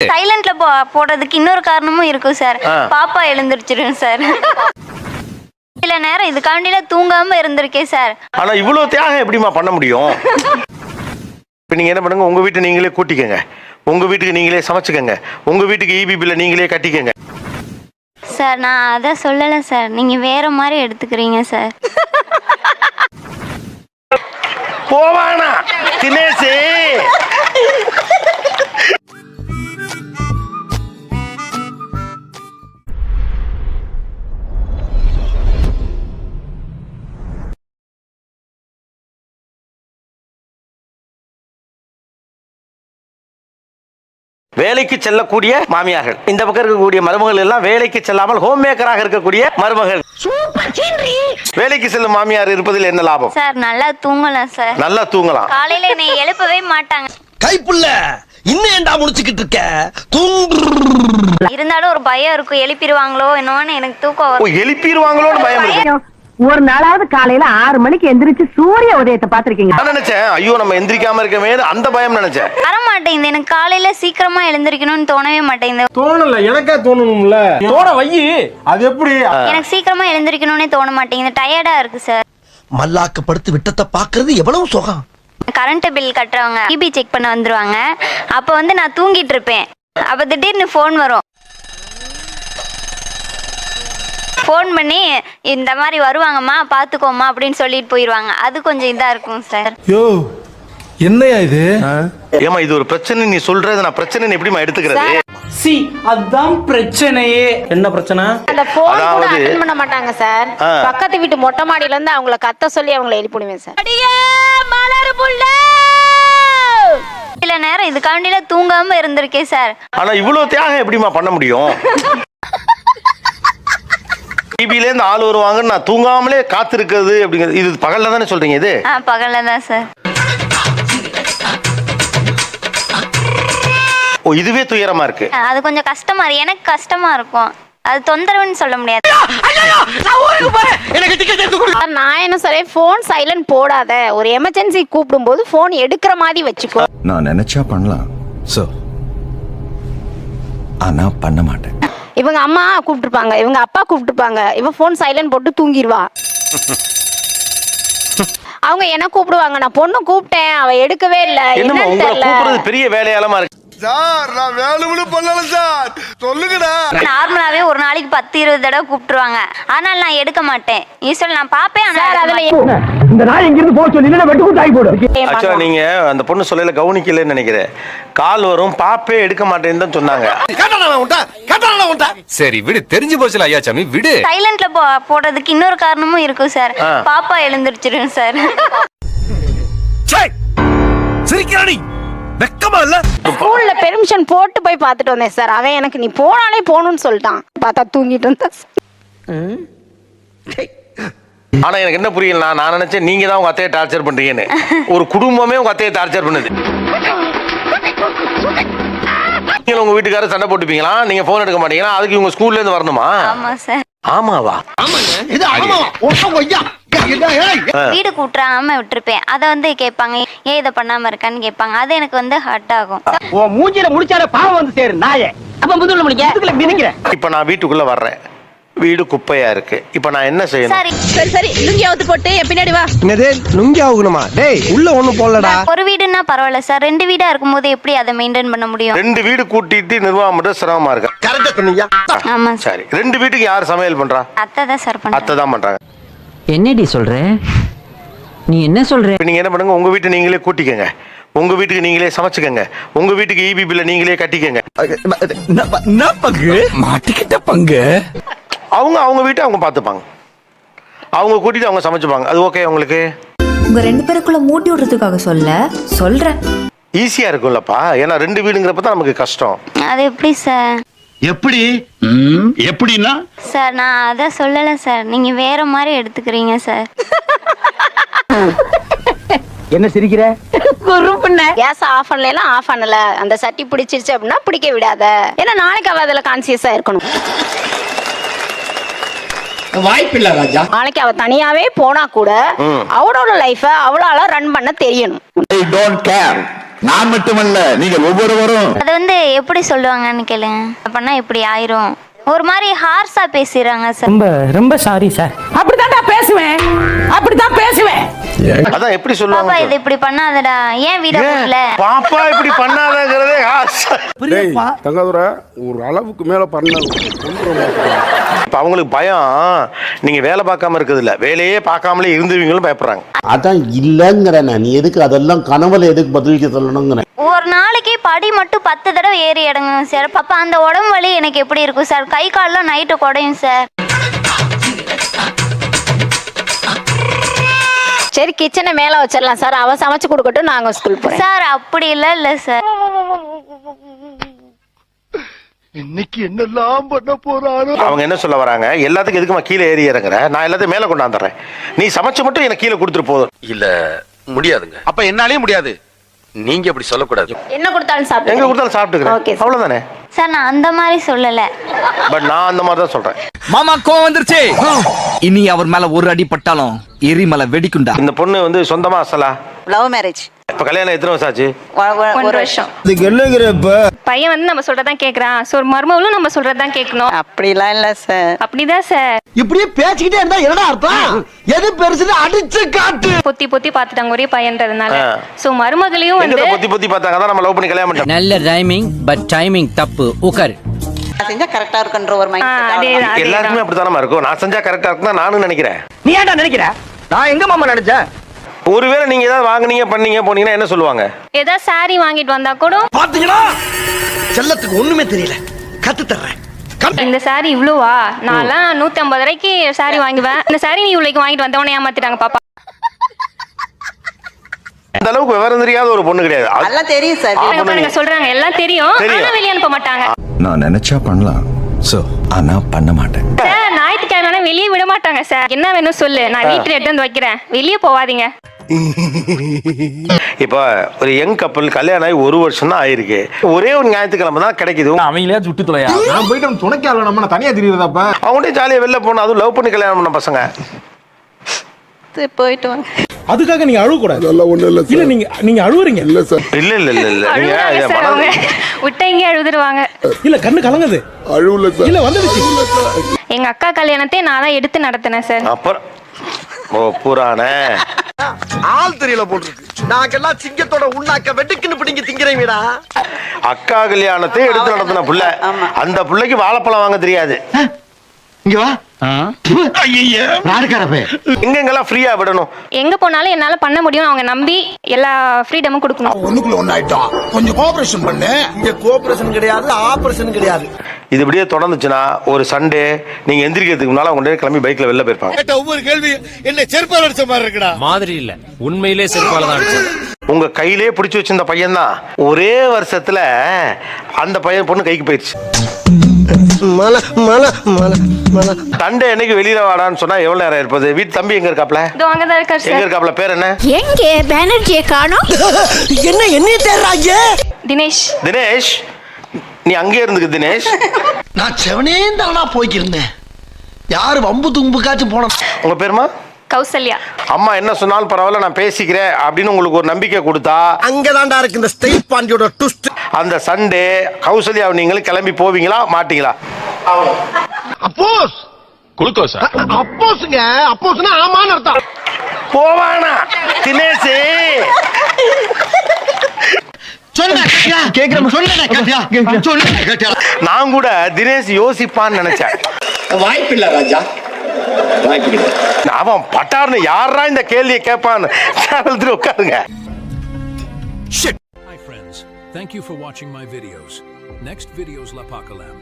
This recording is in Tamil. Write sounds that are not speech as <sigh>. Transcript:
சைலண்ட்ல போ போடுறதுக்கு இன்னொரு காரணமும் இருக்கும் சார். பாப்பா எழுந்திருச்சிரும் சார் சில நேரம் இதுக்காண்டில தூங்காம இருந்திருக்கேன் சார் ஆனா இவ்வளவு தியாகம் எப்படிம்மா பண்ண முடியும்? இப்ப நீங்க என்ன பண்ணுங்க உங்க வீட்டை நீங்களே கூட்டிக்கங்க. உங்க வீட்டுக்கு நீங்களே சமைச்சுக்கங்க. உங்க வீட்டுக்கு ஈபி பில்ல நீங்களே கட்டிக்கங்க. சார் நான் அதை சொல்லலை சார் நீங்க வேற மாதிரி எடுத்துக்கிறீங்க சார் போவானா? தினேஷே! வேலைக்கு செல்லக்கூடிய மாமியார்கள். இந்த பக்கம் இருக்கக்கூடிய மருமகள் எல்லாம் வேலைக்கு செல்லாமல் ஹோம் மேக்கராக இருக்கக்கூடிய மருமகள். வேலைக்கு செல்லும் மாமியார் இருப்பதில் என்ன லாபம்? சார் நல்லா தூங்கலாம் சார். நல்லா தூங்கலாம். காலையில என்னை எழுப்பவே மாட்டாங்க. கைப்புள்ள இன்னும் ஏன்டா முடிச்சுக்கிட்டு இருக்க? தூங்கு. இருந்தாலும் ஒரு பயம் இருக்கும். எழுப்பிடுவாங்களோ என்னோன்னு எனக்கு தூக்கம் வரும். எழுப்பிடுவாங்களோன்னு பயம் இருக்கு. ஒரு நாளாவது காலையில ஆறு மணிக்கு எந்திரிச்சு சூரிய உதயத்தை பாத்திருக்கீங்க நான் நினைச்சேன் ஐயோ நம்ம எந்திரிக்காம இருக்கவே அந்த பயம் நினைச்சேன். வர மாட்டேங்குது எனக்கு காலையில சீக்கிரமா எழுந்திருக்கணும்னு தோணவே மாட்டேங்குது. தோணல எனக்கா தோணணும்ல? தோண வையி அது எப்படி? எனக்கு சீக்கிரமா எழுந்திருக்கணும்னே தோண மாட்டேங்குது டயர்டா இருக்கு சார் மல்லாக்க படுத்து விட்டத்தை பாக்குறது எவ்வளவு சுகம். கரண்ட் பில் கட்டுறவங்க இபி செக் பண்ண வந்துருவாங்க. அப்போ வந்து நான் தூங்கிட்டு இருப்பேன். அப்போ திடீர்னு ஃபோன் வரும். ஃபோன் பண்ணி இந்த மாதிரி வருவாங்கம்மா பார்த்துக்கோம்மா அப்படின்னு சொல்லிட்டு போயிடுவாங்க அது கொஞ்சம் இதாக இருக்கும் சார் யோ என்னையா இது? ஏமா இது ஒரு பிரச்சனை நீ சொல்றது நான் பிரச்சனை எப்படிமா எடுத்துக்கிறது? சி அதான் பிரச்சனையே. என்ன பிரச்சனை? அந்த போன் கூட அதாவது- அட்டன் பண்ண மாட்டாங்க சார். பக்கத்து வீட்டு மொட்டை மாடியில இருந்து அவங்கள கத்த சொல்லி அவங்கள எழுப்பிடுவேன் சார் சில நேரம் இதுக்காண்டில தூங்காம இருந்திருக்கேன் சார் ஆனா இவ்வளவு தியாகம் எப்படிமா பண்ண முடியும்? <laughs> டிபில இருந்து ஆள் வருவாங்கன்னு நான் தூங்காமலே காத்திருக்கிறது அப்படிங்கிறது. இது பகல்ல தானே சொல்றீங்க இது? ஆ பகல்ல தான் சார். ஓ இதுவே துயரமா இருக்கு. அது கொஞ்சம் கஷ்டமா இருக்கு. எனக்கு கஷ்டமா இருக்கும். அது தொந்தரவுன்னு சொல்ல முடியாது. சார், நான் என்ன சொல்றேன்? போன் சைலண்ட் போடாத. ஒரு எமர்ஜென்சி கூப்பிடும் போது போன் எடுக்கிற மாதிரி வச்சுக்கோ. நான் நினைச்சா பண்ணலாம் சோ ஆனா பண்ண மாட்டேன். இவங்க அம்மா கூப்பிட்டுருப்பாங்க இவங்க அப்பா கூப்பிட்டுருப்பாங்க. இவன் போன் சைலண்ட் போட்டு தூங்கிடுவா அவங்க என்ன கூப்பிடுவாங்க? நான் பொண்ணு கூப்பிட்டேன் அவ எடுக்கவே இல்ல. என்னன்னு தெரியல. பெரிய வேலையாலமா இருக்கு. சார் நான் வேலுமணி பண்ணல சார். சொல்லுங்கடா. நார்மலாவே ஒரு நாளைக்கு பத்து இருபது தடவை கூப்பிட்டுருவாங்க. ஆனால் நான் எடுக்க மாட்டேன். ஈஸ்வரன் நான் பார்ப்பேன் ஆனா சார் எடுக்க அதுல மாட்டேன். இந்த நாய் இங்கிருந்து போக சொல்லி வெட்டு கூட்டாகி போடு ஆக்சுவலா நீங்க அந்த பொண்ணு சொல்லல கவனிக்கலன்னு நினைக்கிறேன். கால் வரும் பாப்பே எடுக்க மாட்டேன்னு தான் சொன்னாங்க. சரி விடு. தெரிஞ்சு போச்சுல ஐயா சாமி விடு. சைலண்ட்ல போ போடுறதுக்கு இன்னொரு காரணமும் இருக்கும் சார். பாப்பா எழுந்திருச்சிரும் சார். சிரிக்கிறானி வெக்கமா இல்ல? ஸ்கூல்ல பெர்மிஷன் போட்டு போய் பார்த்துட்டு வந்தேன் சார். அவன் எனக்கு நீ போனாலே போகணும்னு சொல்லிட்டான். பார்த்தா தூங்கிட்டு இருந்தா ஆனா எனக்கு என்ன புரியல நான் நினைச்சேன் நீங்க தான் உங்க அத்தையை டார்ச்சர் பண்றீங்கன்னு. ஒரு குடும்பமே உங்க அத்தையை டார்ச்சர் பண்ணுது. நீங்க உங்க வீட்டுக்காரர் சண்டை போட்டுப்பீங்களா? நீங்க போன் எடுக்க மாட்டீங்களா? அதுக்கு இவங்க ஸ்கூல்ல இருந்து வரணுமா? ஆமா சார். ஆமாவா? இது ஆமா ஒன்றும் ஐயா வீடு கூட்டுறாம விட்டுருப்பேன். அதை வந்து கேட்பாங்க ஏன் இதை பண்ணாம இருக்கான்னு கேட்பாங்க. அது எனக்கு வந்து ஹர்ட் ஆகும். உன் மூஞ்சில முடிச்சாலே பாவம் வந்து சேரு நாயே. அப்ப முதுகுல முடிக்க? மிதிக்கிறேன் இப்ப நான் வீட்டுக்குள்ள வர்றேன். வீடு குப்பையா இருக்கு. இப்ப நான் என்ன செய்யணும்? சரி. சரி சரி. லுங்கி அவுத்து போட்டு பின்னாடி வா. என்னது? லுங்கி ஆகணுமா டேய் உள்ள ஒண்ணும் போடலடா. ஒரு வீடுன்னா பரவாயில்ல சார். ரெண்டு வீடா இருக்கும்போது எப்படி அதை மெயின்டைன் பண்ண முடியும்? ரெண்டு வீடு கூட்டிட்டு நிர்வாகம் பண்றது சிரமமா இருக்கு? கரெக்டா சொன்னீங்க ஆமா சார். ரெண்டு வீட்டுக்கு யார் சமையல் பண்றா? அத்தை தான் சார் பண்ண அத்தை தான் பண்றாங்க. என்னடி சொல்ற? நீ என்ன சொல்ற? இப்ப நீங்க என்ன பண்ணுங்க உங்க வீட்டை நீங்களே கூட்டிக்கங்க. உங்க வீட்டுக்கு நீங்களே சமைச்சுக்கங்க. உங்க வீட்டுக்கு ஈபி பில்ல நீங்களே கட்டிக்கங்க. என்ன பங்கு மாட்டிக்கிட்ட பங்கு? அவங்க அவங்க வீட்டை அவங்க பார்த்துப்பாங்க. அவங்க கூட்டிட்டு அவங்க சமைச்சுப்பாங்க. அது ஓகே உங்களுக்கு? உங்க ரெண்டு பேருக்குள்ள மூட்டி விடுறதுக்காக சொல்ல சொல்றேன். ஈஸியா இருக்கும்லப்பா. ஏன்னா ரெண்டு வீடுங்கிறப்ப தான் நமக்கு கஷ்டம். அது எப்படி சார்? எப்படி? எப்படின்னா? சார் நான் அதை சொல்லலை சார். நீங்க வேற மாதிரி எடுத்துக்கிறீங்க சார். என்ன சிரிக்கிற? கேஸ் ஆஃப் பண்ணலாம் ஆஃப் பண்ணல? அந்த சட்டி பிடிச்சிருச்சு அப்படின்னா பிடிக்க விடாத. ஏன்னா நாளைக்கு அவ அதுல கான்சியஸா இருக்கணும். வாய்ப்பில்ல ராஜா. நாளைக்கு அவ தனியாவே போனா கூட. அவளோட லைஃப அவளால ரன் பண்ண தெரியணும். ஐ டோன்ட் கேர் நான் மட்டுமல்ல நீங்கள் ஒவ்வொருவரும். அது வந்து எப்படி சொல்லுவாங்கன்னு கேளுங்க. பண்ணா இப்படி ஆயிரும். ஒரு மாதிரி ஹார்ஸா பேசிடுறாங்க சார் ரொம்ப ரொம்ப சாரி சார் அப்படித்தான்டா பேசுவேன். அப்படித்தான் பேசுவேன். அதான் எப்படி பாப்பா சொல்லுவாங்க இது இப்படி பண்ணாதடா. ஏன் வீட? போடல பாப்பா இப்படி பண்ணாதங்கிறதே ஆசை. தங்காதுர ஒரு அளவுக்கு மேல பண்ண இப்ப அவங்களுக்கு பயம். நீங்க வேலை பார்க்காம இருக்குது இல்ல வேலையே பார்க்காமலே இருந்துவீங்களும் பயப்படுறாங்க. அதான் இல்லங்கிறேன். நீ எதுக்கு அதெல்லாம் கனவுல எதுக்கு பதிலுக்கு சொல்லணுங்கிறேன் ஒரு நாளைக்கு படி மட்டும் பத்து தடவை ஏறி இறங்குங்க சார் அப்ப அந்த உடம்பு வலி எனக்கு எப்படி இருக்கும் சார் கை கால்லாம் நைட்டு குடையும் சார் சரி கிச்சனை மேல வச்சிடலாம் சார் அவ சமைச்சு கொடுக்கட்டும் நாங்க ஸ்கூல் சார் அப்படி இல்ல இல்ல சார் அவங்க என்ன சொல்ல வராங்க? எல்லாத்துக்கும் எதுக்குமா கீழே ஏறி இறங்குற? நான் எல்லாத்தையும் மேல கொண்டாந்துறேன் நீ சமைச்சு மட்டும் எனக்கு கீழே கொடுத்துட்டு போதும் இல்ல முடியாதுங்க. அப்ப என்னாலே முடியாது. நீங்க அப்படி சொல்லக்கூடாது. என்ன கொடுத்தாலும் எங்க சாப்பிட்டு கொடுத்தாலும் Okay, சாப்பிட்டுக்கிறேன். அவ்வளவுதானே? சார் நான் அந்த மாதிரி சொல்லல. பட் நான் அந்த மாதிரி தான் சொல்றேன். மாமா கோவம் வந்துருச்சு. இனி அவர் மேல ஒரு அடி பட்டாலும் எரிமலை வெடிக்குண்டா இந்த பொண்ணு வந்து சொந்தமா அசலா லவ் மேரேஜ் இப்ப கல்யாணம் எத்தனை வருஷம் ஆச்சு? ஒரு வருஷம். இதுக்கு என்னங்கிறப்ப பையன் வந்து நம்ம சொல்றதான் கேக்குறான். சோ மருமகளும் நம்ம சொல்றதான் கேட்கணும். அப்படிலாம் இல்ல சார் அப்படிதான் சார் இப்படியே பேசிக்கிட்டே இருந்தா என்னடா அர்த்தம்? எது பெருசுன்னு அடிச்சு காட்டு. பொத்தி பொத்தி பாத்துட்டாங்க ஒரே பையன்றதுனால. சோ மருமகளையும் வந்து பொத்தி பொத்தி பார்த்தாங்க? தான் நம்ம லவ் பண்ணி கல்யாணம் பண்ணிட்டோம். நல்ல டைமிங் பட் டைமிங் தப்பு. உட்கார். செஞ்சா கரெக்டா இருக்குன்ற ஒரு ஆ, அதேதான் எல்லாருக்குமே அதேதான் அப்படித்தானமா இருக்கும்? நான் செஞ்சா கரெக்டா இருக்கும் நானும் நினைக்கிறேன். நீ ஏன்டா நினைக்கிற? நான் எங்க மாமா நினைச்சேன்? ஒருவேளை நீங்க ஏதாவது வாங்குனீங்க பண்ணீங்க போனீங்கன்னா என்ன சொல்லுவாங்க? ஏதாவது சாரி வாங்கிட்டு வந்தா கூட? பாத்தீங்களா? செல்லத்துக்கு ஒண்ணுமே தெரியல. கத்து தர்றேன். இந்த சாரி இவ்வளோவா? நான்லாம் நூத்தி ஐம்பது ரூபாய்க்கு சாரி வாங்குவேன். இந்த சாரி நீ இவ்வளோக்கு வாங்கிட்டு வந்த உடனே ஏமாத்திட்டாங்க பாப்பா. அந்த அளவுக்கு விவரம் தெரியாத ஒரு பொண்ணு கிடையாது. அது- தெரியும் சார். சொல்றாங்க. எல்லாம் தெரியும். வெளியே அனுப்ப மாட்டாங்க. நான் நினைச்சா பண்ணலாம். சோ ஆனா பண்ண மாட்டேன். சார் ஞாயிற்றுக்கிழமை வெளியே விட மாட்டாங்க சார். என்ன வேணும் சொல்லு. நான் வீட்டுல எடுத்து வந்து வைக்கிறேன். வெளியே போவாதீங்க. <laughs> இப்ப ஒரு யங் கப்பல் கல்யாணம் ஆகி ஒரு வருஷம் தான் ஆயிருக்கு. ஒரே ஒரு ஞாயிற்றுக்கிழமை தான் கிடைக்குது. அவங்களே சுட்டு தொலையா? நான் போயிட்டு நம்ம துணைக்கால நம்ம தனியா தெரியுறதாப்ப? அவங்கள்ட்ட ஜாலியா வெளில போகணும். அதுவும் லவ் பண்ணி கல்யாணம் பண்ண பசங்க. போயிட்டு வாங்க. அதுக்காக நீங்க அழுவ கூடாது இல்ல நீங்க நீங்க அழுவுறீங்க. இல்ல சார். இல்ல இல்ல இல்ல இல்ல. நீங்க சார் அவங்க. மனது- விட்ட இங்கே அழுதுருவாங்க. இல்ல கண்ணு கலங்குது. அழுவல இல்ல வந்துடுச்சு. எங்க அக்கா கல்யாணத்தை நான் தான் எடுத்து நடத்தினேன் சார். அப்புறம் ஓ புராண. ஆள் தெரியல போட்டுருக்கு. நாங்கெல்லாம் சிங்கத்தோட உண்ணாக்க வெட்டுக்குன்னு பிடிங்க திங்கிறீங்கடா அக்கா கல்யாணத்தை எடுத்து நடத்தின புள்ள. அந்த புள்ளைக்கு வாழைப்பழம் வாங்க தெரியாது. இங்க வா. எங்கெங்கெல்லாம் ஃப்ரீயா விடணும். எங்க போனாலும் என்னால பண்ண முடியும் அவங்க நம்பி எல்லா ஃப்ரீடமும் கொடுக்கணும். ஒண்ணுக்குள்ள ஒண்ணாயிட்டோம் கொஞ்சம் கோஆபரேஷன் பண்ணு. இங்க கோஆபரேஷன் கிடையாது ஆபரேஷன் கிடையாது. இது இப்படியே தொடர்ந்துச்சுன்னா ஒரு சண்டே நீங்க எந்திரிக்கிறதுக்கு முன்னால அவங்க கிளம்பி பைக்ல வெளில போயிருப்பாங்க. ஒவ்வொரு கேள்வி என்ன செருப்பால் அடிச்ச மாதிரி இருக்குடா. மாதிரி இல்ல. உண்மையிலே செருப்பால தான் அடிச்சது. உங்க கையிலே பிடிச்சு வச்சிருந்த பையன் தான் ஒரே வருஷத்துல அந்த பையன் பொண்ணு கைக்கு போயிடுச்சு மல மல மல மல சண்டே என்னைக்கு வெளியில வாடான்னு சொன்னா எவ்வளவு நேரம் இருப்பது? வீட்டு தம்பி எங்க இருக்காப்ல? இதோ அங்கதான் இருக்காரு எங்க சார். இருக்காப்ல? பேர் என்ன? எங்கே? பேனர்ஜியை காணோம். என்ன என்னைய தேடுறாங்க தினேஷ். தினேஷ் நீ அங்கே இருந்துக்கு தினேஷ். நான் செவனே தானா போய்க்கிருந்தேன். யாரு வம்பு தும்புக்காச்சும் போன உங்க பேருமா? கௌசல்யா. அம்மா என்ன சொன்னாலும் பரவாயில்ல நான் பேசிக்கிறேன் அப்படின்னு உங்களுக்கு ஒரு நம்பிக்கை கொடுத்தா அங்கதான்டா இருக்கு இந்த ஸ்டேட் பாண்டியோட ட்விஸ்ட் அந்த சண்டே கௌசல்யா நீங்களும் கிளம்பி போவீங்களா மாட்டீங்களா? அப்போஸ். குளுக்கோஸ்? அப்போஸ்ங்க. அப்போஸ்னா ஆமான்னு அர்த்தம். போவானா? தினேஷ். நான் கூட தினேஷ் யோசிப்பான்னு நினைச்சேன். வாய்ப்பில்லை ராஜா. வாய்ப்பில்லை அவன் பட்டார்னு யாரா இந்த கேள்வியை கேட்பான்னு? உட்காருங்க. Thank you for watching my videos. Next videos La Pakalam.